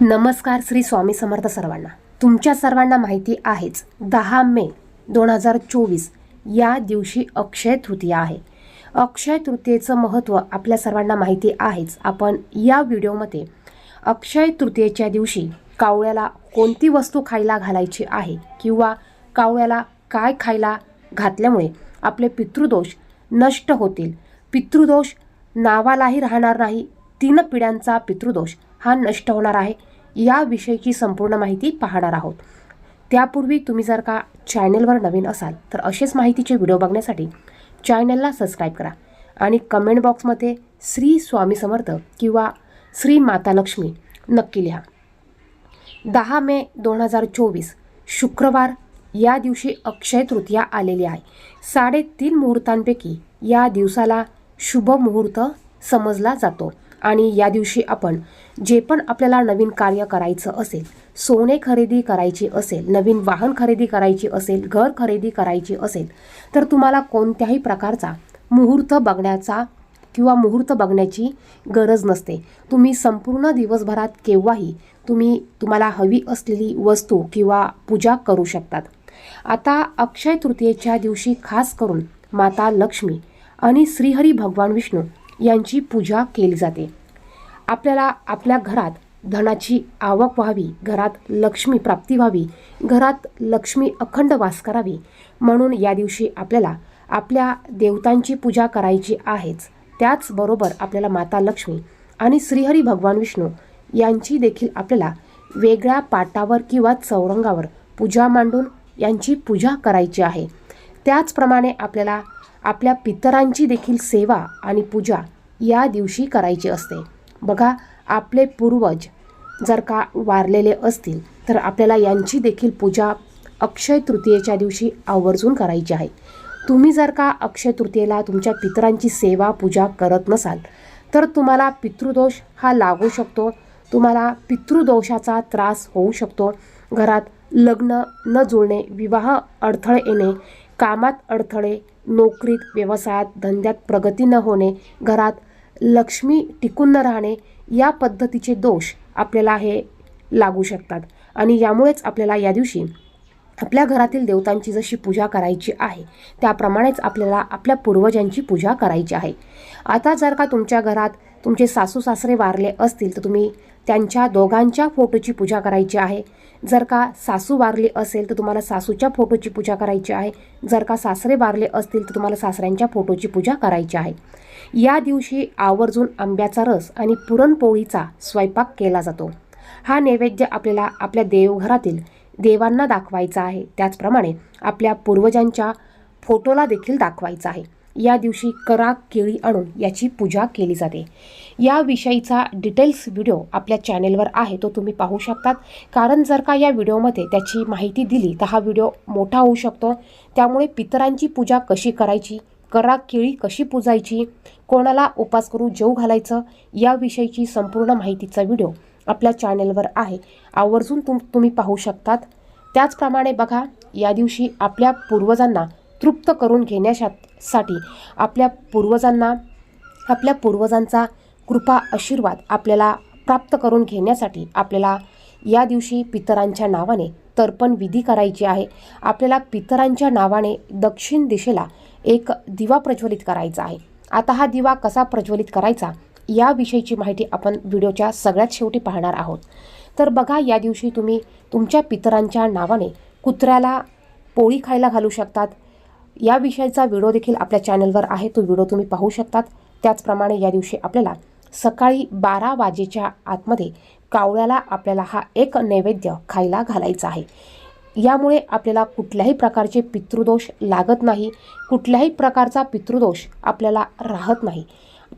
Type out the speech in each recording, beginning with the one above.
नमस्कार श्री स्वामी समर्थ सर्वांना. तुमच्या सर्वांना माहिती आहेच दहा मे दोन हजार चोवीस या दिवशी अक्षय तृतीया आहे. अक्षय तृतीयेचं महत्त्व आपल्या सर्वांना माहिती आहेच. आपण या व्हिडिओमध्ये अक्षय तृतीयेच्या दिवशी कावळ्याला कोणती वस्तू खायला घालायची आहे किंवा कावळ्याला काय खायला घातल्यामुळे आपले पितृदोष नष्ट होतील? पितृदोष नावालाही राहणार नाही. तीन पिढ्यांचा पितृदोष हा नष्ट होणार आहे. याविषयीची संपूर्ण माहिती पाहणार आहोत. त्यापूर्वी तुम्ही जर का चॅनेलवर नवीन असाल तर असेच माहितीचे व्हिडिओ बघण्यासाठी चॅनलला सबस्क्राईब करा आणि कमेंट बॉक्समध्ये श्री स्वामी समर्थ किंवा श्री माता लक्ष्मी नक्की लिहा. दहा मे दोन हजार चोवीस शुक्रवार या दिवशी अक्षय तृतीया आलेली आहे. साडेतीन मुहूर्तांपैकी या दिवसाला शुभ मुहूर्त समजला जातो. आणि या दिवशी आपण जे पण आपल्याला नवीन कार्य करायचं असेल सोने खरेदी करायची असेल नवीन वाहन खरेदी करायची असेल घर खरेदी करायची असेल तर तुम्हाला कोणत्याही प्रकारचा मुहूर्त बघण्याचा किंवा मुहूर्त बघण्याची गरज नसते. तुम्ही संपूर्ण दिवसभरात केव्हाही तुम्ही तुम्हाला हवी असलेली वस्तू किंवा पूजा करू शकतात. आता अक्षय तृतीयेच्या दिवशी खास करून माता लक्ष्मी आणि श्रीहरी भगवान विष्णू यांची पूजा केली जाते. आपल्याला आपल्या घरात धनाची आवक व्हावी घरात लक्ष्मी प्राप्ती व्हावी घरात लक्ष्मी अखंड वास करावी. म्हणून या दिवशी आपल्याला आपल्या देवतांची पूजा करायची आहेच. त्याचबरोबर आपल्याला माता लक्ष्मी आणि श्रीहरी भगवान विष्णू यांची देखील आपल्याला वेगळ्या पाटावर किंवा चौरंगावर पूजा मांडून यांची पूजा करायची आहे. त्याचप्रमाणे आपल्याला आपल्या पितरांची देखील सेवा आणि पूजा या दिवशी करायची असते. बघा आपले पूर्वज जर का वारलेले असतील तर आपल्याला यांची देखील पूजा अक्षय तृतीयेच्या दिवशी आवर्जून करायची आहे. तुम्ही जर का अक्षय तृतीयेला तुमच्या पितरांची सेवा पूजा करत नसाल तर तुम्हाला पितृदोष हा लागू शकतो. तुम्हाला पितृदोषाचा त्रास होऊ शकतो. घरात लग्न न जुळणे विवाह अडथळे येणे कामात अडथळे नोकरीत व्यवसायात धंद्यात प्रगती न होणे घरात लक्ष्मी टिकून न राहणे या पद्धतीचे दोष आपल्याला हे लागू शकतात. आणि यामुळेच आपल्याला या दिवशी आपल्या घरातील देवतांची जशी पूजा करायची आहे त्याप्रमाणेच आपल्याला आपल्या पूर्वजांची पूजा करायची आहे. आता जर का तुमच्या घरात तुमचे सासू सासरे वारले असतील तर तुम्ही त्यांच्या दोघांच्या फोटोची पूजा करायची आहे. जर का सासू वारली असेल तर तुम्हाला सासूच्या फोटोची पूजा करायची आहे. जर का सासरे वारले असतील तर तुम्हाला सासऱ्यांच्या फोटोची पूजा करायची आहे. या दिवशी आवर्जून आंब्याचा रस आणि पुरणपोळीचा स्वयंपाक केला जातो. हा नैवेद्य आपल्याला आपल्या देवघरातील देवांना दाखवायचा आहे. त्याचप्रमाणे आपल्या पूर्वजांच्या फोटोला देखील दाखवायचा आहे. या दिवशी करा केळी आणून याची पूजा केली जाते. याविषयीचा डिटेल्स व्हिडिओ आपल्या चॅनेलवर आहे तो तुम्ही पाहू शकतात. कारण जर का या व्हिडिओमध्ये त्याची माहिती दिली तर हा व्हिडिओ मोठा होऊ शकतो. त्यामुळे पितरांची पूजा कशी करायची करा केळी कशी पूजायची कोणाला उपास करू जेव घालायचं याविषयीची संपूर्ण माहितीचा व्हिडिओ आपल्या चॅनेलवर आहे. आवर्जून तुम तुम्ही पाहू शकतात. त्याचप्रमाणे बघा या दिवशी आपल्या पूर्वजांना तृप्त करून घेण्यासाठी साठी आपल्या पूर्वजांना आपल्या पूर्वजांचा कृपा आशीर्वाद आपल्याला प्राप्त करून घेण्यासाठी आपल्याला या दिवशी पितरांच्या नावाने तर्पण विधी करायची आहे. आपल्याला पितरांच्या नावाने दक्षिण दिशेला एक दिवा प्रज्वलित करायचा आहे. आता हा दिवा कसा प्रज्वलित करायचा याविषयीची माहिती आपण व्हिडिओच्या सगळ्यात शेवटी पाहणार आहोत. तर बघा या दिवशी तुम्ही तुमच्या पितरांच्या नावाने कुत्र्याला पोळी खायला घालू शकतात या विषयाचा व्हिडिओ देखील आपल्या चॅनलवर आहे. तो व्हिडिओ तुम्ही पाहू शकतात. त्याचप्रमाणे या दिवशी आपल्याला सकाळी बारा वाजेच्या आतमध्ये कावळ्याला आपल्याला हा एक नैवेद्य खायला घालायचा आहे. यामुळे आपल्याला कुठल्याही प्रकारचे पितृदोष लागत नाही. कुठल्याही प्रकारचा पितृदोष आपल्याला राहत नाही.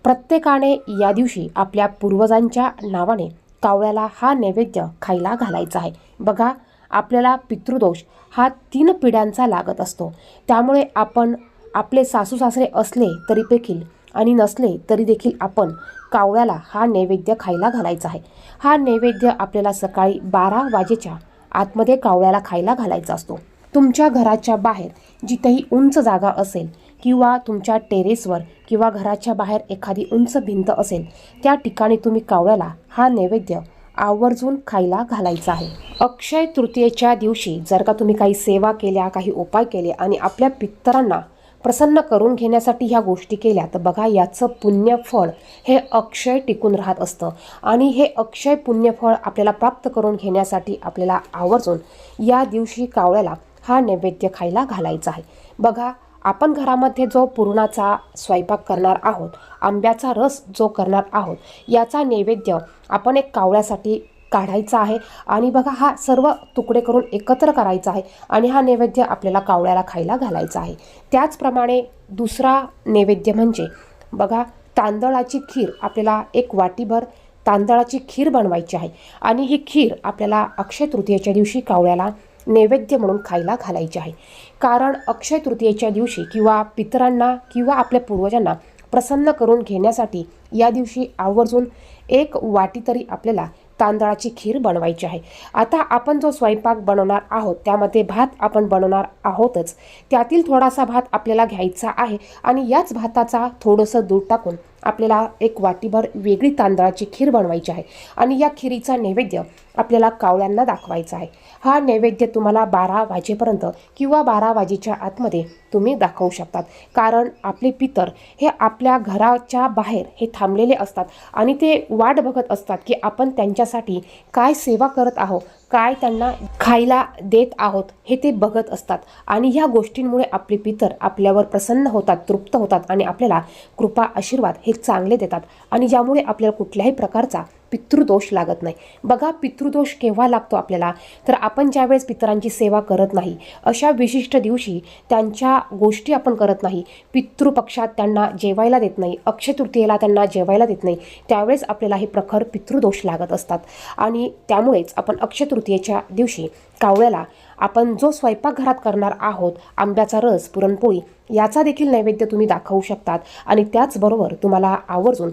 प्रत्येकाने या दिवशी आपल्या पूर्वजांच्या नावाने कावळ्याला हा नैवेद्य खायला घालायचा आहे. बघा आपल्याला पितृदोष हा तीन पिढ्यांचा लागत असतो. त्यामुळे आपण आपले सासू सासरे असले तरी देखील आणि नसले तरी देखील आपण कावळ्याला हा नैवेद्य खायला घालायचा आहे. हा नैवेद्य आपल्याला सकाळी बारा वाजेच्या आतमध्ये कावळ्याला खायला घालायचा असतो. तुमच्या घराच्या बाहेर जिथेही उंच जागा असेल किंवा तुमच्या टेरेसवर किंवा घराच्या बाहेर एखादी उंच भिंत असेल त्या ठिकाणी तुम्ही कावळ्याला हा नैवेद्य आवर्जून खायला घालायचा आहे. अक्षय तृतीयेच्या दिवशी जर का तुम्ही काही सेवा केल्या काही उपाय केले आणि आपल्या पितरांना प्रसन्न करून घेण्यासाठी ह्या गोष्टी केल्या तर बघा याचं पुण्यफळ हे अक्षय टिकून राहत असतं. आणि हे अक्षय पुण्यफळ आपल्याला प्राप्त करून घेण्यासाठी आपल्याला आवर्जून या दिवशी कावळ्याला हा नैवेद्य खायला घालायचा आहे. बघा आपण घरामध्ये जो पुरणाचा स्वयंपाक करणार आहोत आंब्याचा रस जो करणार आहोत याचा नैवेद्य आपण एक कावळ्यासाठी काढायचा आहे. आणि बघा हा सर्व तुकडे करून एकत्र करायचा आहे आणि हा नैवेद्य आपल्याला कावळ्याला खायला घालायचा आहे. त्याचप्रमाणे दुसरा नैवेद्य म्हणजे बघा तांदळाची खीर. आपल्याला एक वाटीभर तांदळाची खीर बनवायची आहे. आणि ही खीर आपल्याला अक्षय तृतीयेच्या दिवशी कावळ्याला नैवेद्य म्हणून खायला घालायचे आहे. कारण अक्षय तृतीयेच्या दिवशी किंवा पितरांना किंवा आपल्या पूर्वजांना प्रसन्न करून घेण्यासाठी या दिवशी आवर्जून एक वाटी तरी आपल्याला तांदळाची खीर बनवायची आहे. आता आपण जो स्वयंपाक बनवणार आहोत त्यामध्ये भात आपण बनवणार आहोतच. त्यातील थोडासा भात आपल्याला घ्यायचा आहे आणि याच भाताचा थोडंसं दूध टाकून आपल्याला एक वाटीभर वेगळी तांदळाची खीर बनवायची आहे. आणि या खिरीचा नैवेद्य आपल्याला कावळ्यांना दाखवायचा आहे. हा नैवेद्य तुम्हाला बारा वाजेपर्यंत किंवा बारा वाजेच्या आतमध्ये तुम्ही दाखवू शकतात. कारण आपले पितर हे आपल्या घराच्या बाहेर हे थांबलेले असतात आणि ते वाट बघत असतात की आपण त्यांच्यासाठी काय सेवा करत आहोत काय त्यांना खायला देत आहोत हे ते बघत असतात. आणि ह्या गोष्टींमुळे आपले पितर आपल्यावर प्रसन्न होतात तृप्त होतात आणि आपल्याला कृपा आशीर्वाद हे चांगले देतात. आणि ज्यामुळे आपल्याला कुठल्याही प्रकारचा पितृदोष लागत नाही. बघा पितृदोष केव्हा लागतो आपल्याला? तर आपण ज्यावेळेस पितरांची सेवा करत नाही अशा विशिष्ट दिवशी त्यांच्या गोष्टी आपण करत नाही. पितृपक्षात त्यांना जेवायला देत नाही अक्षय तृतीयेला त्यांना जेवायला देत नाही. त्यावेळेस आपल्याला हे प्रखर पितृदोष लागत असतात. आणि त्यामुळेच आपण अक्षय तृतीयेच्या दिवशी कावळ्याला आपण जो स्वयंपाकघरात करणार आहोत आंब्याचा रस पुरणपोळी याचा देखील नैवेद्य तुम्ही दाखवू शकतात आणि त्याचबरोबर तुम्हाला आवर्जून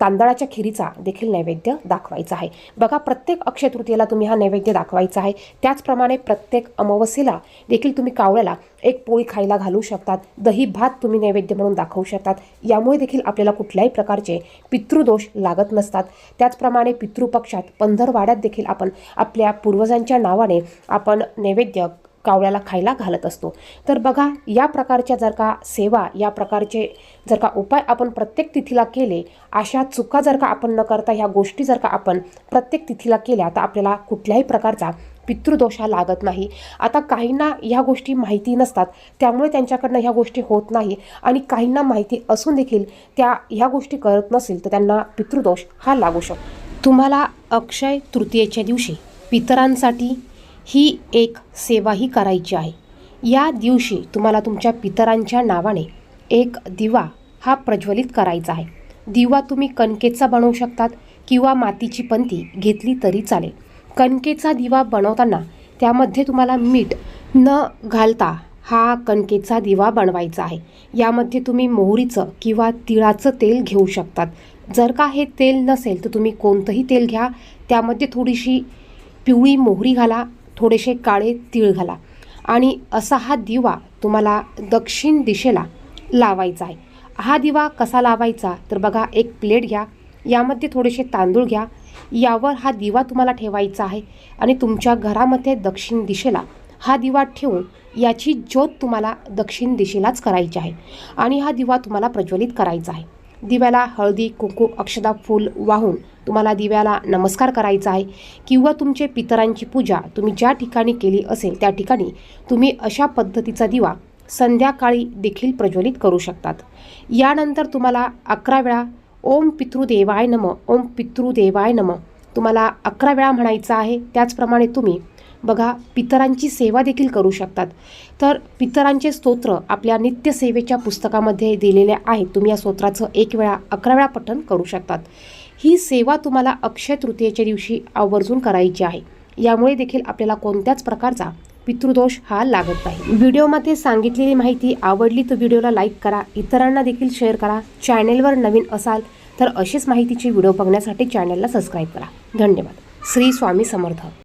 तांदळाच्या खिरीचा देखील नैवेद्य दाखवायचा आहे. बघा प्रत्येक अक्षय तृतीयेला तुम्ही हा नैवेद्य दाखवायचा आहे. त्याचप्रमाणे प्रत्येक अमावस्येला देखील तुम्ही कावळ्याला एक पोळी खायला घालू शकतात. दही भात तुम्ही नैवेद्य म्हणून दाखवू शकतात. यामुळे देखील आपल्याला कुठल्याही प्रकारचे पितृदोष लागत नसतात. त्याचप्रमाणे पितृपक्षात पंधरवाड्यात देखील आपण आपल्या पूर्वजांच्या नावाने आपण नैवेद्य कावळ्याला खायला घालत असतो. तर बघा या प्रकारच्या जर का सेवा या प्रकारचे जर का उपाय आपण प्रत्येक तिथीला केले अशा चुका जर का आपण न करता ह्या गोष्टी जर का आपण प्रत्येक तिथीला केल्या तर आपल्याला कुठल्याही प्रकारचा पितृदोष हा लागत नाही. आता काहींना ह्या गोष्टी माहिती नसतात त्यामुळे त्यांच्याकडनं ह्या गोष्टी होत नाही आणि काहींना माहिती असून देखील त्या ह्या गोष्टी करत नसेल तर त्यांना पितृदोष हा लागू शकतो. तुम्हाला अक्षय तृतीयेच्या दिवशी पितरांसाठी ही एक सेवाही करायची आहे. या दिवशी तुम्हाला तुमच्या पितरांच्या नावाने एक दिवा हा प्रज्वलित करायचा आहे. दिवा तुम्ही कणकेचा बनवू शकतात किंवा मातीची पंती घेतली तरी चालेल. कणकेचा दिवा बनवताना त्यामध्ये तुम्हाला मीठ न घालता हा कणकेचा दिवा बनवायचा आहे. यामध्ये तुम्ही मोहरीचं किंवा तिळाचं तेल घेऊ शकतात. जर का हे तेल नसेल तर तुम्ही कोणतंही तेल घ्या. त्यामध्ये थोडीशी पिवळी मोहरी घाला. थोडेसे काळे तीळ घाला. आणि असा हा दिवा तुम्हाला दक्षिण दिशेला लावायचा आहे. हा दिवा कसा लावायचा? तर बघा एक प्लेट घ्या. यामध्ये थोडेसे तांदूळ घ्या. यावर हा दिवा तुम्हाला ठेवायचा आहे. आणि तुमच्या घरामध्ये दक्षिण दिशेला हा दिवा ठेवून याची ज्योत तुम्हाला दक्षिण दिशेलाच करायची आहे. आणि हा दिवा तुम्हाला प्रज्वलित करायचा आहे. दिव्याला हळदी कुंकू अक्षदा फूल वाहून तुम्हाला दिव्याला नमस्कार करायचा आहे किंवा तुमचे पितरांची पूजा तुम्ही ज्या ठिकाणी केली असेल त्या ठिकाणी तुम्ही अशा पद्धतीचा दिवा संध्याकाळी देखील प्रज्वलित करू शकतात. यानंतर तुम्हाला अकरा वेळा ओम पितृदेवाय नम ओम पितृदेवाय नम. तुम्हाला अकरा वेळा म्हणायचं आहे. त्याचप्रमाणे तुम्ही बघा पितरांची सेवा देखील करू शकतात. तर पितरांचे स्तोत्र आपल्या नित्यसेवेच्या पुस्तकामध्ये दिलेले आहेत तुम्ही या स्तोत्राचं एक वेळा अकरा वेळा पठण करू शकतात. ही सेवा तुम्हाला अक्षय तृतीयेच्या दिवशी आवर्जून करायची आहे. यामुळे देखील आपल्याला कोणत्याच प्रकारचा पितृदोष हा लागत नाही. व्हिडिओमध्ये सांगितलेली माहिती आवडली तर व्हिडिओला लाईक करा. इतरांना देखील शेअर करा. चॅनेलवर नवीन असाल तर अशीच माहितीची व्हिडिओ बघण्यासाठी चॅनलला सबस्क्राईब करा. धन्यवाद. श्री स्वामी समर्थ.